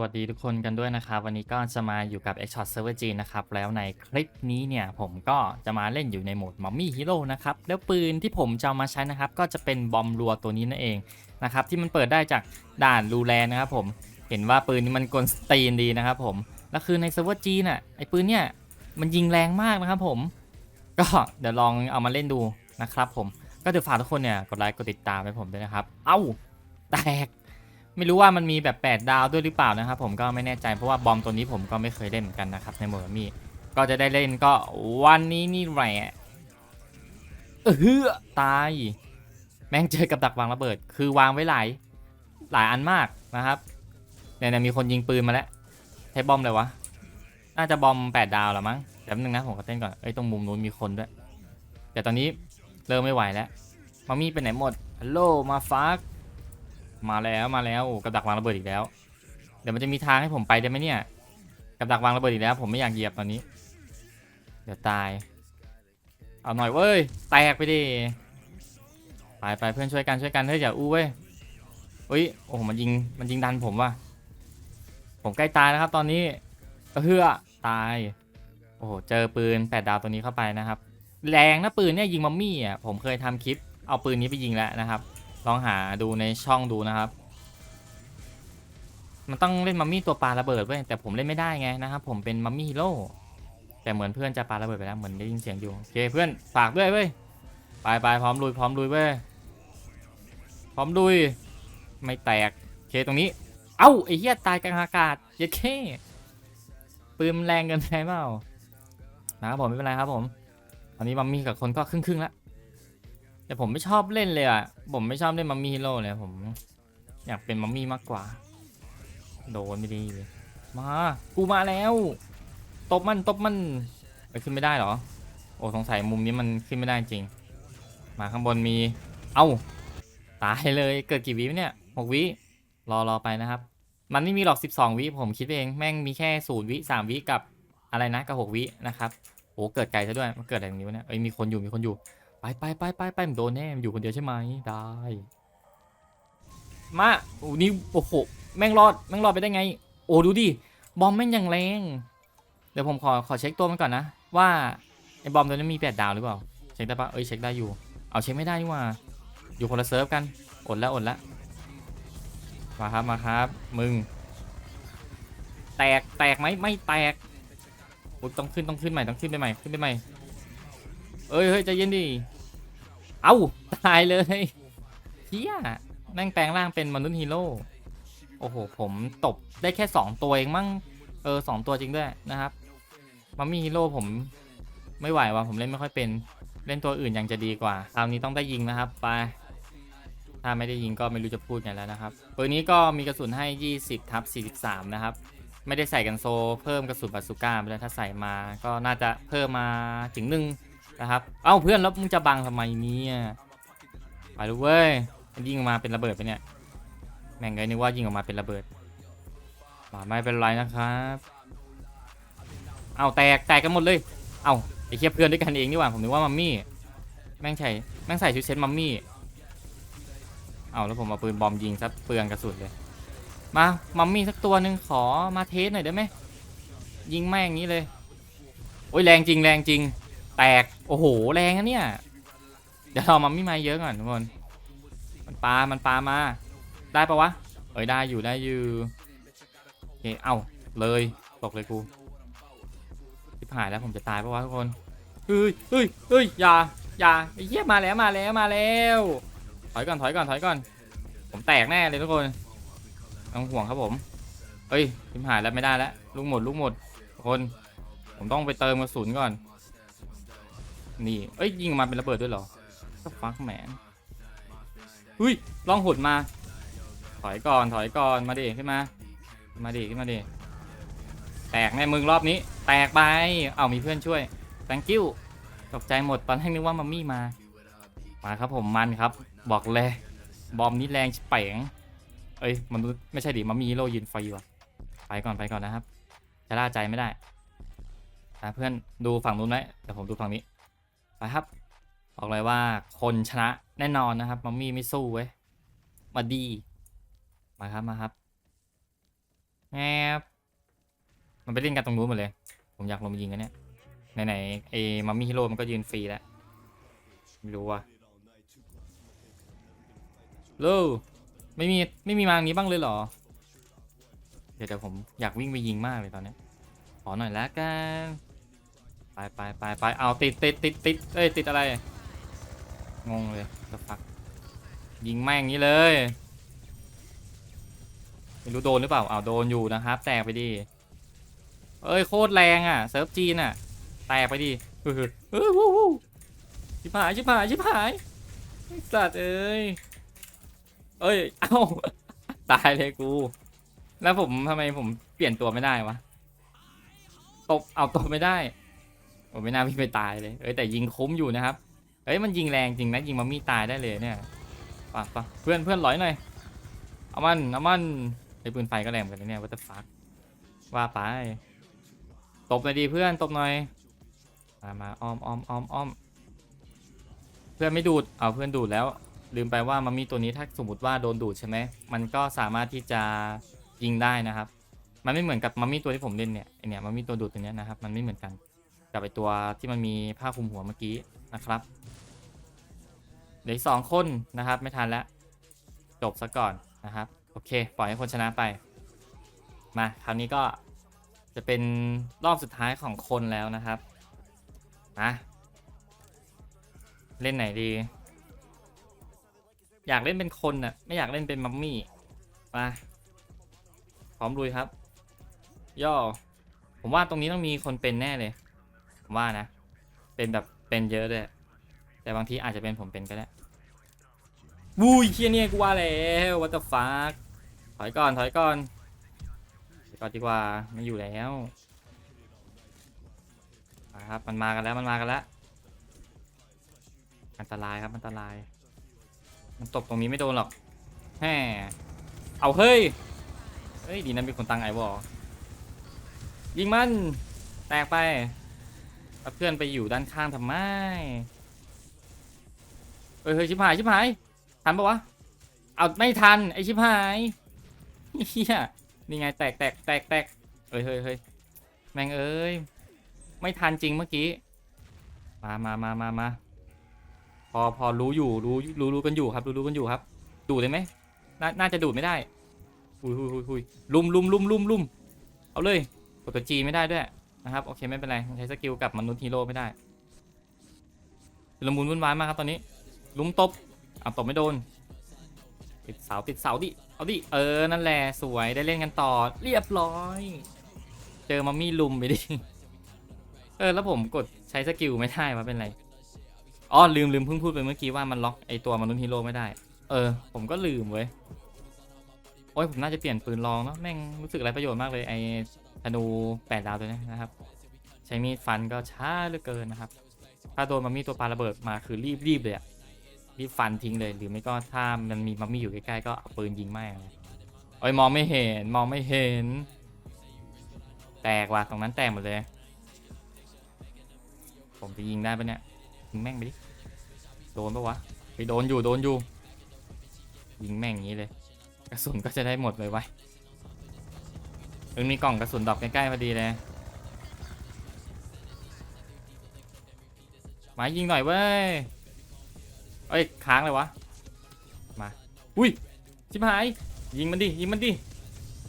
วัสดีทุกคนกันด้วยนะครับ วันนี้ก็จะมาอยู่กับ x s h o t Server G นะครับ แล้วในคลิปนี้เนี่ยผมก็จะมาเล่นอยู่ในโหมด Mummy Hero นะครับ แล้วปืนที่ผมจะามาใช้นะครับ ก็จะเป็นบอมรัวตัวนี้นั่นเองนะครับ ที่มันเปิดได้จากด่านรูแลนะครับผมเห็นว่าปืนนี้มันกลสตีนดีนะครับผมแล้วคือใน Server G น่ะไอปืนเนี่ยมันยิงแรงมากนะครับผม ก็เดี๋ยวลองเอามาเล่นดูนะครับผมก็เดี๋ยวฝากทุกคนเนี่ยกดไลค์กดติดตามให้ผมด้วยนะครับ เอ้าแตก ไม่รู้ว่ามันมีแบบ 8 ดาวด้วยหรือเปล่านะครับ ผมก็ไม่แน่ใจเพราะว่าบอมตัวนี้ผมก็ไม่เคยเล่นเหมือนกันนะครับในโมดมีก็จะได้เล่นก็วันนี้นี่แหละเออตาย แม่งเจอกับดักวางระเบิด คือวางไว้หลายหลายอันมากนะครับเนี่ยมีคนยิงปืนมาแล้วใช้บอมเลยวะน่าจะบอม 8 ดาวแล้วมั้งแป๊บนึงนะผมก็เต้นก่อนเอ้ยตรงมุมนู้นมีคนด้วยแต่ตอนนี้เริ่มไม่ไหวแล้วมามี่ไปไหนหมดฮัลโหลมาฟัก มาแล้วมาแล้วโอ้กับดักวางระเบิดอีกแล้ว เดี๋ยวมันจะมีทางให้ผมไปได้ไหมเนี่ย กับดักวางระเบิดอีกแล้ว ผมไม่อยากเหยียบตอนนี้ เดี๋ยวตาย เอาหน่อยเว้ย แตกไปดิไปไปเพื่อนช่วยกันช่วยกันเฮ้ยอย่าอู้เว้ยเฮ้ยโอ้โหมันยิงมันยิงดันผมว่ะผมใกล้ตายแล้วครับ ตอนนี้เฮือตาย โอ้โหเจอปืนแปดดาวตัวนี้เข้าไปนะครับ แรงนะปืนเนี่ยยิงมัมมี่อะผมเคยทำคลิปเอาปืนนี้ไปยิงแล้วนะครับ ลองหาดูในช่องดูนะครับ มันต้องเล่นมัมมี่ตัวปลาระเบิดเว้ยแต่ผมเล่นไม่ได้ไงนะครับผมเป็นมัมมี่ฮีโร่แต่เหมือนเพื่อนจะปาระเบิดไปแล้วเหมือนได้ยินเสียงอยู่โอเคเพื่อนฝากด้วยเว้ยไปไปพร้อมลุยพร้อมลุยเว้ยพร้อมลุยไม่แตกโอเคตรงนี้ เอ้าไอ้เหี้ยตายกลางอากาศเยัดเข้ปืนแรงเกินไปเปล่านะครับผมไม่เป็นไรครับผมตอนนี้มัมมี่กับคนก็ครึ่งครึ่งๆแล้ว แต่ผมไม่ชอบเล่นเลยอะ ผมไม่ชอบเล่นมัมมี่ฮีโร่เลยผม อยากเป็นมัมมี่มากกว่า โดนไม่ดีเลยมา กูมาแล้ว ตบมันตบมันไปขึ้นไม่ได้หรอ โอ้สงสัยมุมนี้มันขึ้นไม่ได้จริง มาข้างบนมี เอ้า ตายเลยเกิดกี่วิเนี่ยหกวิ รอรอไปนะครับ มันไม่มีหรอก 12 วิผมคิดเอง แม่งมีแค่ศูนย์วิสามวิกับอะไรนะกับหกวินะครับ โอ้เกิดไกลซะด้วยมันเกิดอะไรตรงนี้วะเนี่ย เอ้ยมีคนอยู่มีคนอยู่ ไปไปไปไปไปมันโดนแน่มันอยู่คนเดียวใช่ไหมได้ มาโอ้นี่โอ้โหแม่งรอดแม่งรอดไปได้ไง โอ้ดูดิบอมแม่งยังแรง เดี๋ยวผมขอขอเช็คตัวมันก่อนนะ ว่าไอ้บอมตัวนี้มีแปดดาวหรือเปล่าเช็คได้ปะเอ้ยเช็คได้อยู่ เอาเช็คไม่ได้นี่ว่า อยู่คนละเซิร์ฟกันอดแล้วอดแล้วมาครับมาครับ มึง แตกแตกไหมไม่แตกโอ้ต้องขึ้นต้องขึ้นใหม่ต้องขึ้นไปใหม่ขึ้นไปใหม่ เอ้ยเฮ้ยใจเย็นดิ เอ้า ตายเลยเฮียแม่งแปลงร่างเป็นมนุษย์ฮีโร่ โอ้โห ผมตบได้แค่ 2 ตัวเองมั้งเออสองตัวจริงด้วยนะครับ มัมมี่ฮีโร่ผมไม่ไหวว่ะผมเล่นไม่ค่อยเป็น เล่นตัวอื่นยังจะดีกว่า คราวนี้ต้องได้ยิงนะครับ ไป ถ้าไม่ได้ยิงก็ไม่รู้จะพูดไงแล้วนะครับปืนนี้ก็มีกระสุนให้ 20ทับ43 นะครับไม่ได้ใส่กันโซ เพิ่มกระสุนบาซูก้าไปแล้วถ้าใส่มาก็น่าจะเพิ่มมาถึงหนึ่ง นะครับ เอ้าเพื่อนแล้วมึงจะบังทำไมเนี่ยไปดูเว้ยมันยิงออกมาเป็นระเบิดไปเนี่ย แม่งไงนึกว่ายิงออกมาเป็นระเบิดมาไม่เป็นไรนะครับ เอาแตกแตกกันหมดเลย เอาไอ้เคียเพื่อนด้วยกันเองนี่หว่าผมนึกว่ามัมมี่ แม่งใช่แม่งใส่ชุดเซตมัมมี่ เอาแล้วผมเอาปืนบอมยิงซะเปลืองกระสุนเลย มา มัมมี่สักตัวหนึ่งขอมาเทสหน่อยได้ไหมยิงแม่งนี้เลย โอ้ยแรงจริงแรงจริง แตก โอ้โห แรงนะเนี่ย เดี๋ยวเรามัมมี่มาเยอะก่อนทุกคน มันปลา มันปลามา ได้ปะวะ เอ้ยได้อยู่ได้อยู่โอเคเอ้าเลยตกเลยกูทิพหายแล้วผมจะตายปะวะทุกคน เฮ้ยเฮ้ยเฮ้ยอย่าอย่าไอ้เหี้ยมาแล้วมาแล้วมาแล้วถอยก่อนถอยก่อนถอยก่อน ผมแตกแน่เลยทุกคนต้องห่วงครับผมเฮ้ยทิมหายแล้วไม่ได้แล้วลูกหมดลูกหมดทุกคน ผมต้องไปเติมกระสุนก่อน นี่เอ้ยยิงมาเป็นระเบิดด้วยเหรอก็ฟักแมนเฮ้ยลองหดมา ถอยก่อนถอยก่อนมาดิขึ้นมา มาดิขึ้นมาดิแตกแน่มึงรอบนี้ แตกไป เอามีเพื่อนช่วย thank you ตกใจหมดตอนแรกนึกว่ามัมมี่มา มาครับผมมันครับ บอกเลยบอมนี้แรงชิบเป๋งเอ้ยมันไม่ใช่ดิมัมมี่โรยืนไฟว่ะไปก่อนไปก่อนนะครับจะล่าใจไม่ได้นะเพื่อนดูฝั่งนู้นไหมแต่ผมดูฝั่งนี้ ไปครับ บอกเลยว่าคนชนะแน่นอนนะครับมัมมี่ไม่สู้เว้ยมาดี มาครับมาครับแอบมันไปเล่นกันตรงนู้นหมดเลย ผมอยากลงยิงกันเนี่ยไหนๆไอ้มัมมี่ฮีโร่มันก็ยืนฟรีแล้วไม่รู้ว่ะโลไม่มีไม่มีมางนี้บ้างเลยเหรอ เดี๋ยวเดี๋ยวผมอยากวิ่งไปยิงมากเลยตอนนี้ ขอหน่อยละกัน ไปไปไปไปเอาติดติดติดติดเอ้ยติดอะไร งงเลยจะฟักยิงแม่งนี้เลยไม่รู้โดนหรือเปล่าเอาโดนอยู่นะครับ แตกไปดิเอ้ยโคตรแรงอะเซิร์ฟจีนอะ แตกไปดิเฮ้ยเฮ้ยวู้วู้ชิบหายชิบหายชิบหายสัตว์เอ้ยเอ้ยเอ้าตายเลยกู แล้วผมทำไมผมเปลี่ยนตัวไม่ได้วะตบเอาตบไม่ได้ ผมไม่น่าพี่งไปตายเลยเอ้ยแต่ยิงคุ้มอยู่นะครับเอ้ยมันยิงแรงจริงนะยิงมามี่ตายได้เลยเนี่ยปะปะเพื่อนเพื่อนร้อยหน่อยเอามันเอามันไอ้ปืนไฟก็แรงกันนะเนี่ยวัตฟักว่าไปตบหน่อยดีเพื่อนตบหน่อยมามาอ้อมอ้อมอ้อมอ้อมเพื่อนไม่ดูดเอาเพื่อนดูดแล้ว ลืมไปว่ามันมีตัวนี้ถ้าสมมติว่าโดนดูดใช่ไหมมันก็สามารถที่จะยิงได้นะครับ มันไม่เหมือนกับมัมมี่ตัวที่ผมเล่นเนี่ยไอเนี่ยมัมมี่ตัวดูดตัวเนี้ยนะครับมันไม่เหมือนกัน กับไอตัวที่มันมีผ้าคลุมหัวเมื่อกี้นะครับเหลือสองคนนะครับ ไม่ทันแล้ว จบซะก่อนนะครับ โอเค ปล่อยให้คนชนะไป มาคราวนี้ก็จะเป็นรอบสุดท้ายของคนแล้วนะครับนะเล่นไหนดี อยากเล่นเป็นคนน่ะ ไม่อยากเล่นเป็นมัมมี่มาพร้อมลุยครับ ย่อ ผมว่าตรงนี้ต้องมีคนเป็นแน่เลย ผมว่านะ เป็นแบบเป็นเยอะด้วยแต่บางทีอาจจะเป็นผมเป็นก็ได้วุ้ยเคียเนี่ยกูว่าแล้ววัตฟักถอยก่อนถอยก่อนถอยก่อนดีกว่าไม่อยู่แล้วครับมันมากันแล้วมันมากันแล้วอันตรายครับอันตราย มันตบตรงนี้ไม่โดนหรอกแฮ่เอาเฮ้ยเฮ้ยดีนะมีคนตังไอวอยิงมันแตกไป เอาเพื่อนไปอยู่ด้านข้างทำไมเฮ้ยเฮ้ยชิบหายชิบหายทันปะวะเอาไม่ทันไอชิบหายเฮียนี่ไงแตกแตกแตกแตกเฮ้ยเฮ้ยเฮ้ยแม่งเอ้ยไม่ทันจริงเมื่อกี้มามามามามาพอพอรู้อยู่รู้รู้รู้กันอยู่ครับรู้รู้กันอยู่ครับ ดูดได้ไหมน่าน่าจะดูดไม่ได้หุยหุยหุยหุยลุมลุมลุมลุมลุมเอาเลยกดตัวจีไม่ได้ด้วย นะครับโอเคไม่เป็นไรใช้สกิลกับมนุษย์ฮีโร่ไม่ได้ชุลมุนวุ่นวายมากครับตอนนี้ ลุมตบเอาตบไม่โดน ติดเสาติดเสาดิเอาดิเออนั่นแหละสวยได้เล่นกันต่อ เรียบร้อย เจอมามี่ลุมไปดิเออแล้วผมกดใช้สกิลไม่ได้ว่าเป็นไรอ๋อลืมลืมเพิ่งพูดไปเมื่อกี้ว่ามันล็อกไอตัวมนุษย์ฮีโร่ไม่ได้ เออ ผมก็ลืมเว้ยโอ้ยผมน่าจะเปลี่ยนปืนลองเนาะแม่งรู้สึกไรประโยชน์มากเลยไอ ธนูแปดดาวตัวนี้นะครับ ใช้มีดฟันก็ช้าเหลือเกินนะครับ ถ้าโดนมามี่ตัวปลาระเบิดมาคือรีบรีบเลยอะรีบฟันทิ้งเลยหรือไม่ก็ถ้ามันมีมัมมี่อยู่ใกล้ๆก็เอาปืนยิงแม่งเลยโอ้ยมองไม่เห็นมองไม่เห็น แตกว่ะตรงนั้นแตกหมดเลย ผมจะยิงได้ปะเนี่ยยิงแม่งไปดิโดนปะวะไปโดนอยู่โดนอยู่ ยิงแม่งอย่างนี้เลย กระสุนก็จะได้หมดเลยไว้ ออมีกล่องกระสุนดอกใกล้ๆพอดีเลยมายิงหน่อยเว้ยเอ้ยค้างเลยวะ มา อุ้ยชิบหาย ยิงมันดิ ยิงมันดิ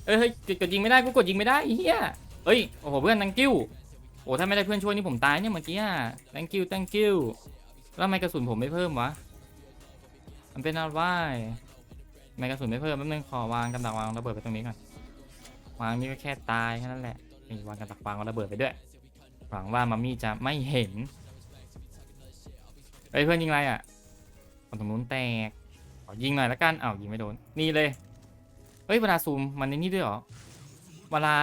เอ้ยเฮ้ยกดยิงไม่ได้ กูกดยิงไม่ได้เฮียเอ้ย โอ้โห เพื่อน thank you โอ้ถ้าไม่ได้เพื่อนช่วยนี่ผมตายเนี่ยเมื่อกี้อะ thank you thank you แล้วทำไมกระสุนผมไม่เพิ่มวะ มันเป็นอะไรทำไมกระสุนไม่เพิ่มแป๊บนึงขอวางกำดักวางระเบิดไปตรงนี้ก่อน วางนี่ก็แค่ตายแค่นั้นแหละนี่วางกำดักวางระเบิดไปด้วย หวังว่ามัมมี่จะไม่เห็นเฮ้ยเพื่อนยิงอะไรอะคนตรงนู้นแตกขอยิงหน่อยละกันอ้าวยิงไม่โดน นี่เลย เฮ้ยเวลาซูมมันในนี่ด้วยเหรอ เวลา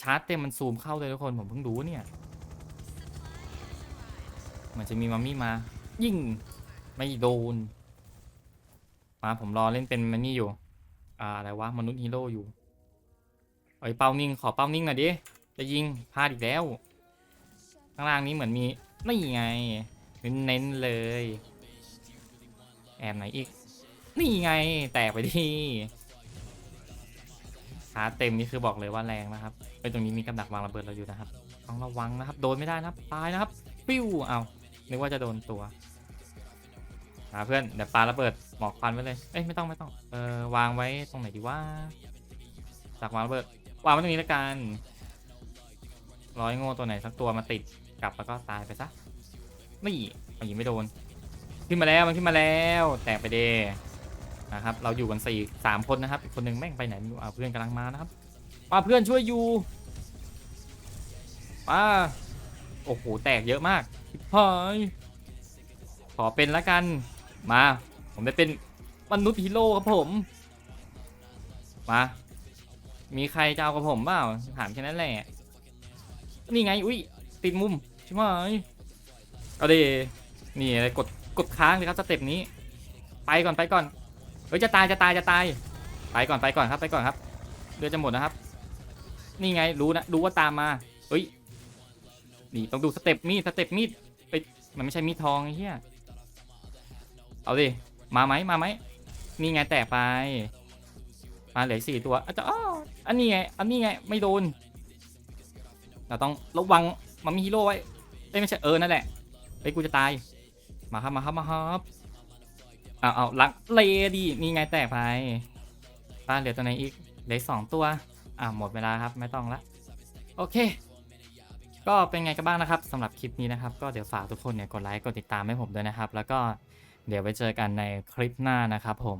ชาร์จเต็มมันซูมเข้าเลยทุกคนผมเพิ่งรู้เนี่ย มันจะมีมัมมี่มา ยิงไม่โดน มาผมรอเล่นเป็นมันนี่อยู่ อ่าอะไรวะมนุษย์ฮีโร่อยู่ เอ้ยเป้านิ่งขอเป้านิ่งหน่อยดิจะยิงพลาดอีกแล้ว ข้างล่างนี้เหมือนมีนี่ไงเน้นๆเลย แอบไหนอีก นี่ไงแตกไปดิทาเต็มนี่คือบอกเลยว่าแรงนะครับไอ้ยตรงนี้มีกับดักวางระเบิดเราอยู่นะครับ ต้องระวังนะครับ โดนไม่ได้นะครับ ตายนะครับ ปิ้ว เอานึกว่าจะโดนตัวมาเพื่อน เดี๋ยวปาระเบิดหมอกควันไว้เลย เอ้ยไม่ต้องไม่ต้อง เออวางไว้ตรงไหนดีว่า จากวางระเบิดวางไว้ตรงนี้ล้วกันร้อยโง่ตัวไหนสักตัวมาติดกลับแล้วก็ตายไปซะไม่เอายิงไม่โดน ขึ้นมาแล้วมันขึ้นมาแล้ว แตกไปเดนะครับ เราอยู่กันสี่สามคนนะครับ อีกคนหนึ่งแม่งไปไหนไม่รู้อ่าเพื่อนกำลังมานะครับมาเพื่อนช่วยอยู่มาโอ้โหแตกเยอะมากชิบหายขอเป็นละกัน มา ผมได้เป็นมนุษย์ฮีโร่ครับผม มา มีใครจะเอากับผมเปล่าถามแค่นั้นแหละ นี่ไง อุ้ยติดมุมใช่ไหมเอาดินี่อะไรกดกดค้างเลยครับสเต็ปนี้ ไปก่อนไปก่อนเฮ้ยจะตายจะตายจะตาย ไปก่อนไปก่อนครับไปก่อนครับเดือจะหมดนะครับ นี่ไงรู้นะรู้ว่าตามมาเฮ้ยนี่ต้องดูสเต็ปมีดสเต็ปมีดไปมันไม่ใช่มีดทองไอ้เหี้ยเอาดิมาไหมมาไหมนี่ไงแตกไปาเหลือสี่ตัวอาจจะอ้ออันนี้ไง อันนี้ไง ไม่โดน เราต้องระวังมันมีฮีโร่ไว้ไม่ใช่เออ นั่นแหละเฮ้กูจะตาย มาครับ มาครับ มาครับเอาเอาลักเลดีนี่ไงแตกไปป้าเหลือตัวไหนอีก เหลือสองตัว อ่าหมดเวลาครับ ไม่ต้องละ โอเค ก็เป็นไงกันบ้างนะครับสำหรับคลิปนี้นะครับ ก็เดี๋ยวฝากทุกคนเนี่ยกดไลค์ กดติดตามให้ผมด้วยนะครับ แล้วก็เดี๋ยวไปเจอกันในคลิปหน้านะครับผม